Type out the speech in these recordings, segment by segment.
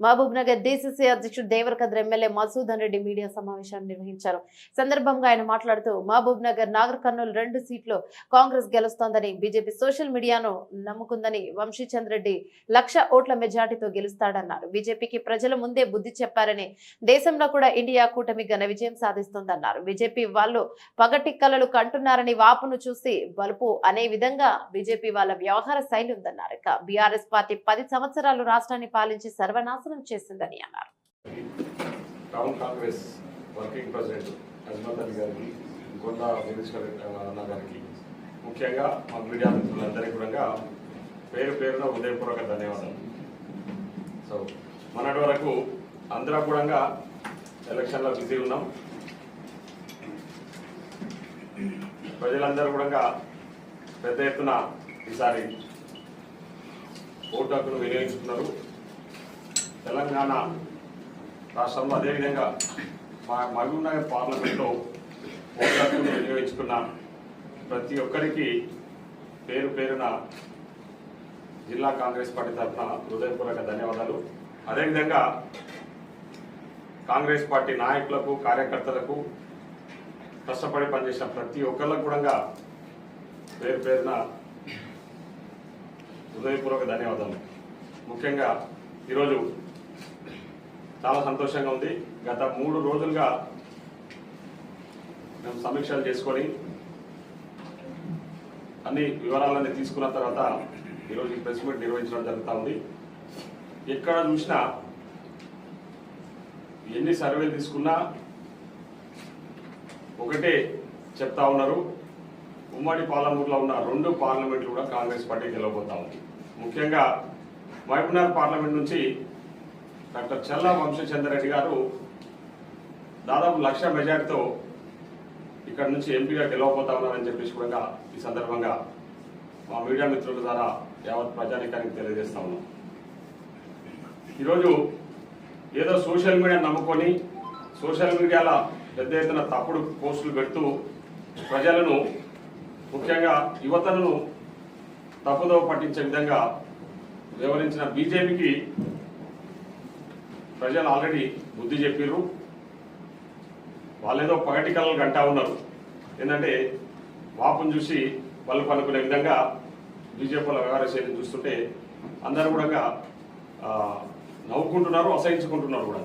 Mahabub Nagar DCC అధ్యక్షుడు Devarakadra MLA Masudan Reddy media సమావేశాన్ని నిర్వహించారు. సందర్భంగా ఆయన మాట్లాడుతూ మహబూబ్ నగర్ నాగర్ కర్నూలు రెండు సీట్లు కాంగ్రెస్ గెలుస్తోందని బీజేపీ సోషల్ మీడియాను నమ్ముకుందని వంశీచంద్ర రెడ్డి లక్ష ఓట్ల మెజార్టీతో గెలుస్తాడన్నారు. బీజేపీకి ప్రజల ముందే బుద్ధి చెప్పారని దేశంలో కూడా ఇండియా కూటమి ఘన విజయం సాధిస్తోందన్నారు. బీజేపీ వాళ్ళు పగటి కలలు కంటున్నారని వాపును చూసి బలుపు అనే విధంగా బీజేపీ వాళ్ళ వ్యవహార శైలి ఉందన్నారు. ఇక బీఆర్ఎస్ పార్టీ పది సంవత్సరాలు రాష్ట్రాన్ని పాలించి సర్వనాశనం చేసిందని అన్నారు. Town Congress working president Ajmat Ali గారికి కొండ మినిస్టర్ అన్న గారికి ముఖ్యంగా మా మీడియా మిత్రులందరికీ కూడా పేరు పేరున హృదయపూర్వక ధన్యవాదాలు. సో మొన్నటి వరకు అందరం కూడా ఎలక్షన్లో బిజీ ఉన్నాం. ప్రజలందరూ కూడా పెద్ద ఎత్తున ఈసారి ఓటు హక్కును వినియోగించుకున్నారు తెలంగాణ రాష్ట్రంలో అదేవిధంగా మా మహబూబ్ నగర్ పార్లమెంట్లో ఓట్లను వినియోగించుకున్న ప్రతి ఒక్కరికి పేరు పేరున జిల్లా కాంగ్రెస్ పార్టీ తరఫున హృదయపూర్వక ధన్యవాదాలు. అదేవిధంగా కాంగ్రెస్ పార్టీ నాయకులకు కార్యకర్తలకు కష్టపడి పనిచేసిన ప్రతి ఒక్కరికి కూడా పేరు పేరున హృదయపూర్వక ధన్యవాదాలు. ముఖ్యంగా ఈరోజు చాలా సంతోషంగా ఉంది. గత మూడు రోజులుగా మేము సమీక్షలు చేసుకొని అన్ని వివరాలన్నీ తీసుకున్న తర్వాత ఈరోజు ఈ ప్రెస్ మీట్ నిర్వహించడం జరుగుతూ ఉంది. ఎక్కడ చూసినా ఎన్ని సర్వేలు తీసుకున్నా ఒకటే చెప్తా ఉన్నారు. ఉమ్మడి పాలమూరులో ఉన్న రెండు పార్లమెంట్లు కూడా కాంగ్రెస్ పార్టీ గెలవబోతా ఉంది. ముఖ్యంగా మహబూబ్నగర్ పార్లమెంట్ నుంచి డాక్టర్ చల్లా వంశచంద్రరెడ్డి గారు దాదాపు లక్ష మెజార్టీతో ఇక్కడ నుంచి ఎంపీగా గెలవబోతా ఉన్నారని చెప్పేసి కూడా ఈ సందర్భంగా మా మీడియా మిత్రుల ద్వారా యావత్ ప్రజానికానికి తెలియజేస్తా ఉన్నాం. ఈరోజు ఏదో సోషల్ మీడియా నమ్ముకొని సోషల్ మీడియాలో పెద్ద ఎత్తున తప్పుడు పోస్టులు పెడుతూ ప్రజలను ముఖ్యంగా యువతను తప్పుదోవ పట్టించే విధంగా వివరించిన బీజేపీకి ప్రజలు ఆల్రెడీ బుద్ధి చెప్పిర్రు. వాళ్ళేదో పగటి కళలు గంటా ఉన్నారు. ఏంటంటే వాపును చూసి వాళ్ళు పనుకునే విధంగా బీజేపీలో వ్యవహార శైలిని చూస్తుంటే అందరూ కూడా నవ్వుకుంటున్నారు అసహించుకుంటున్నారు కూడా.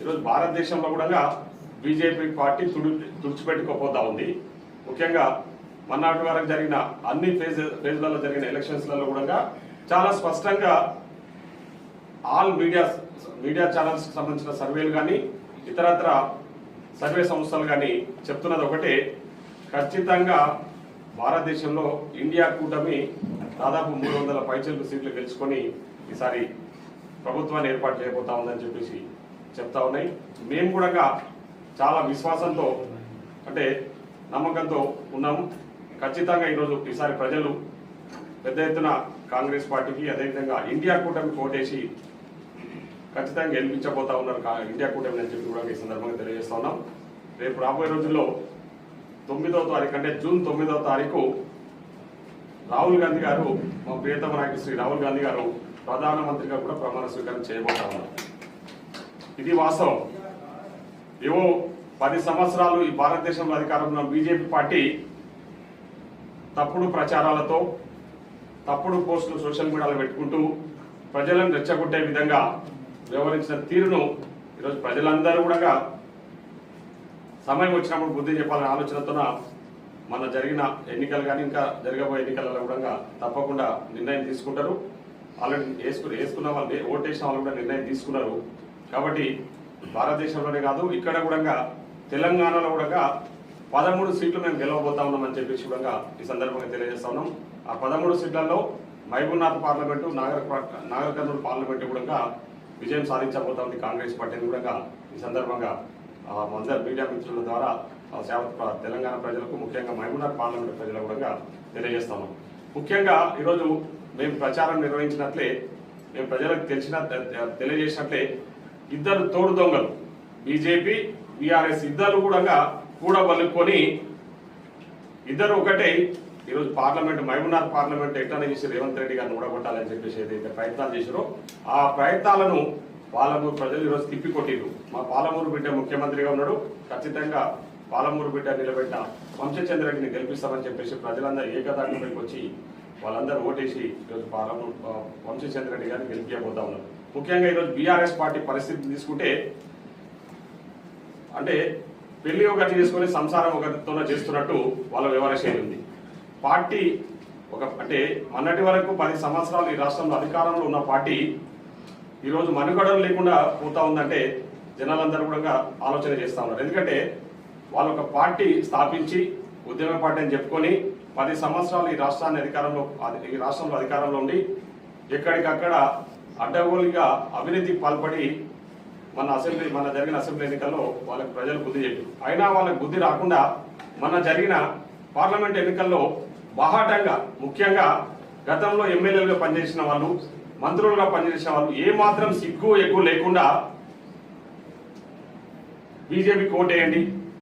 ఈరోజు భారతదేశంలో కూడా బీజేపీ పార్టీ తుడి తుడిచిపెట్టుకోపోతా ఉంది. ముఖ్యంగా మన్నాటి వరకు జరిగిన అన్ని ఫేజ్ ఫేజ్లలో జరిగిన ఎలక్షన్స్లలో కూడా చాలా స్పష్టంగా ఆల్ మీడియా మీడియా ఛానల్స్ సంబంధించిన సర్వేలు కానీ ఇతరత్ర సర్వే సంస్థలు కానీ చెప్తున్నది ఒకటే. ఖచ్చితంగా భారతదేశంలో ఇండియా కూటమి దాదాపు మూడు వందల పైచలకు సీట్లు గెలుచుకొని ఈసారి ప్రభుత్వాన్ని ఏర్పాటు చేయబోతా ఉందని చెప్పేసి చెప్తా ఉన్నాయి. మేము కూడా చాలా విశ్వాసంతో అంటే నమ్మకంతో ఉన్నాము. ఖచ్చితంగా ఈరోజు ఈసారి ప్రజలు పెద్ద ఎత్తున కాంగ్రెస్ పార్టీకి అదేవిధంగా ఇండియా కూటమి కోటేసి ఖచ్చితంగా గెలిపించబోతా ఉన్నారు ఇండియా కూటమి అని చెప్పి కూడా ఈ సందర్భంగా తెలియజేస్తా ఉన్నాం. రేపు రాబోయే రోజుల్లో తొమ్మిదవ తారీఖు అంటే జూన్ తొమ్మిదవ తారీఖు రాహుల్ గాంధీ గారు మా ప్రియతమ నాయకుడు శ్రీ రాహుల్ గాంధీ గారు ప్రధానమంత్రిగా కూడా ప్రమాణ స్వీకారం చేయబోతా ఉన్నారు. ఇది వాస్తవం. ఏవో పది సంవత్సరాలు ఈ భారతదేశంలో అధికారంలో బీజేపీ పార్టీ తప్పుడు ప్రచారాలతో తప్పుడు పోస్టులు సోషల్ మీడియాలో పెట్టుకుంటూ ప్రజలను రెచ్చగొట్టే విధంగా వ్యవహరించిన తీరును ఈరోజు ప్రజలందరూ కూడా సమయం వచ్చినప్పుడు బుద్ధి చెప్పాలనే ఆలోచనతోన మన జరిగిన ఎన్నికలు కానీ ఇంకా జరగబోయే ఎన్నికలలో కూడా తప్పకుండా నిర్ణయం తీసుకుంటారు. ఆల్రెడీ వేసుకుని వేసుకున్న వాళ్ళు ఓటేసిన వాళ్ళు కూడా నిర్ణయం తీసుకున్నారు. కాబట్టి భారతదేశంలోనే కాదు ఇక్కడ కూడా తెలంగాణలో కూడా పదమూడు సీట్లు మేము గెలవబోతా ఉన్నామని చెప్పేసి కూడా ఈ సందర్భంగా తెలియజేస్తా ఉన్నాం. ఆ పదమూడు సీట్లలో మహబూబ్నాథ్ పార్లమెంటు నాగర్ నాగర్ కర్నూలు పార్లమెంటు కూడా విజయం సాధించబోతోంది కాంగ్రెస్ పార్టీని కూడా ఈ సందర్భంగా ఆ, అందరు మీడియా మిత్రుల ద్వారా ఆ, తెలంగాణ ప్రజలకు ముఖ్యంగా మహబూబ్నగర్ పార్లమెంట్ ప్రజలకు కూడా తెలియజేస్తాము ముఖ్యంగా ఈరోజు మేము ప్రచారం నిర్వహించినట్లే మేము ప్రజలకు తెలిసిన తెలియజేసినట్లే ఇద్దరు తోడు దొంగలు బీజేపీ బీఆర్ఎస్ ఇద్దరు కూడా కూడా ఇద్దరు ఒకటే ఈరోజు పార్లమెంట్ మహబూబ్నాథ్ పార్లమెంట్ ఎట్లా చేసి రేవంత్ రెడ్డి గారిని ఊడగొట్టాలని చెప్పేసి ఏదైతే ప్రయత్నాలు చేశారో ఆ ప్రయత్నాలను పాలమూరు ప్రజలు ఈరోజు తిప్పికొట్టిరు మా పాలమూరు బిడ్డ ముఖ్యమంత్రిగా ఉన్నాడు. ఖచ్చితంగా పాలమూరు బిడ్డ నిలబెట్ట వంశచంద్రరెడ్డిని గెలిపిస్తామని చెప్పేసి ప్రజలందరూ ఏకదాటిపైకి వచ్చి వాళ్ళందరూ ఓటేసి ఈరోజు పాలమూరు వంశచంద్రరెడ్డి గారిని గెలిపించబోతా ఉన్నారు. ముఖ్యంగా ఈరోజు బీఆర్ఎస్ పార్టీ పరిస్థితి తీసుకుంటే అంటే పెళ్ళి ఒకటి చేసుకుని సంసారం ఒకరితో చేస్తున్నట్టు వాళ్ళ వ్యవహార శైలి ఉంది. పార్టీ ఒక అంటే మొన్నటి వరకు పది సంవత్సరాలు ఈ రాష్ట్రంలో అధికారంలో ఉన్న పార్టీ ఈరోజు మనుగడలు లేకుండా పోతా ఉందంటే జనాలందరూ కూడా ఆలోచన చేస్తా ఉన్నారు. ఎందుకంటే వాళ్ళు ఒక పార్టీ స్థాపించి ఉద్యమ పార్టీ అని చెప్పుకొని పది సంవత్సరాలు ఈ రాష్ట్రాన్ని అధికారంలో ఈ రాష్ట్రంలో అధికారంలో ఉండి ఎక్కడికక్కడ అడ్డగోలుగా అవినీతికి పాల్పడి మన అసెంబ్లీ మన జరిగిన అసెంబ్లీ ఎన్నికల్లో వాళ్ళకి ప్రజలు బుద్ధి చెప్పి అయినా వాళ్ళకి బుద్ధి రాకుండా మన జరిగిన పార్లమెంట్ ఎన్నికల్లో బాహాటంగా ముఖ్యంగా గతంలో ఎమ్మెల్యేలుగా పనిచేసిన వాళ్ళు మంత్రులుగా పనిచేసిన వాళ్ళు ఏమాత్రం సిగ్గు ఎక్కువ లేకుండా బీజేపీ కోటేయండి